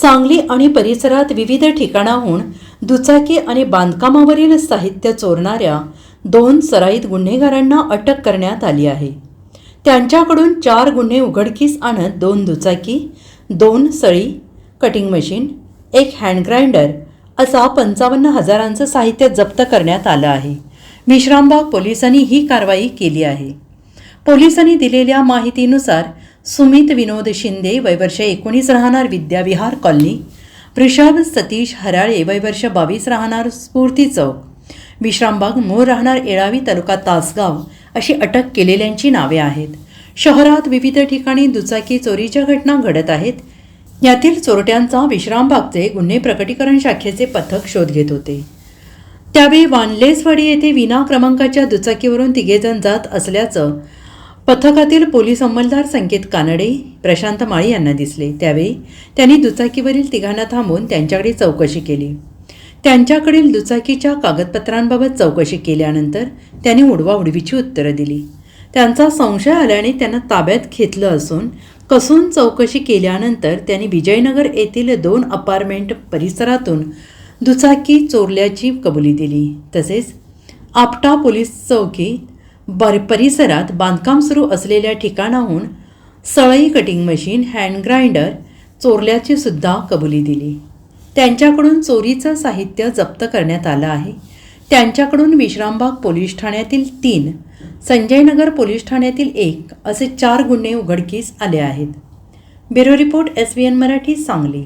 सांगली आणि परिसरात विविध ठिकाणाहून दुचाकी आणि बांधकामावरील साहित्य चोरणाऱ्या दोन सराईत गुन्हेगारांना अटक करण्यात आली आहे. त्यांच्याकडून चार गुन्हे उघडकीस आणत दोन दुचाकी दोन सळी कटिंग मशीन एक हँड ग्राइंडर असा पंचावन्न हजारांचं साहित्य जप्त करण्यात आलं आहे. विश्रामबाग पोलिसांनी ही कारवाई केली आहे. पोलिसांनी दिलेल्या माहितीनुसार सुमित विनोद शिंदे वयवर्ष एकोणीस राहणार विद्याविहार कॉलनी. वृषभ सतीश हराळे वयवर्ष बावीस राहणार स्फूर्ती चौक. विश्रामबाग मूळ राहणार येळावी तालुका तासगाव अशी अटक केलेल्यांची नावे आहेत. शहरात विविध ठिकाणी दुचाकी चोरीच्या घटना घडत आहेत. यातील चोरट्यांचा विश्रामबागचे गुन्हे प्रकटीकरण शाखेचे पथक शोध घेत होते. त्यावेळी वानलेसवाडी येथे विना क्रमांकाच्या दुचाकीवरून तिघेजण जात असल्याचं पथकातील पोलीस अंमलदार संकेत कानडे प्रशांत माळी यांना दिसले. त्यावेळी त्यांनी दुचाकीवरील तिघांना थांबून त्यांच्याकडे चौकशी केली. त्यांच्याकडील दुचाकीच्या कागदपत्रांबाबत चौकशी केल्यानंतर त्यांनी उडवाउडवीची उत्तरं दिली. त्यांचा संशय आल्याने त्यांना ताब्यात घेतलं असून कसून चौकशी केल्यानंतर त्यांनी विजयनगर येथील दोन अपार्टमेंट परिसरातून दुचाकी चोरल्याची कबुली दिली. तसेच आपटा पोलीस चौकी बर परिसरात बांधकाम सुरू असलेल्या ठिकाणाहून सळई कटिंग मशीन हँड ग्राइंडर चोरल्याची सुद्धा कबुली दिली. त्यांच्याकडून चोरीचं साहित्य जप्त करण्यात आलं आहे. त्यांच्याकडून विश्रामबाग पोलीस ठाण्यातील तीन संजयनगर पोलीस ठाण्यातील एक असे चार गुन्हे उघडकीस आले आहेत. Bureau report S B N Marathi Sangli.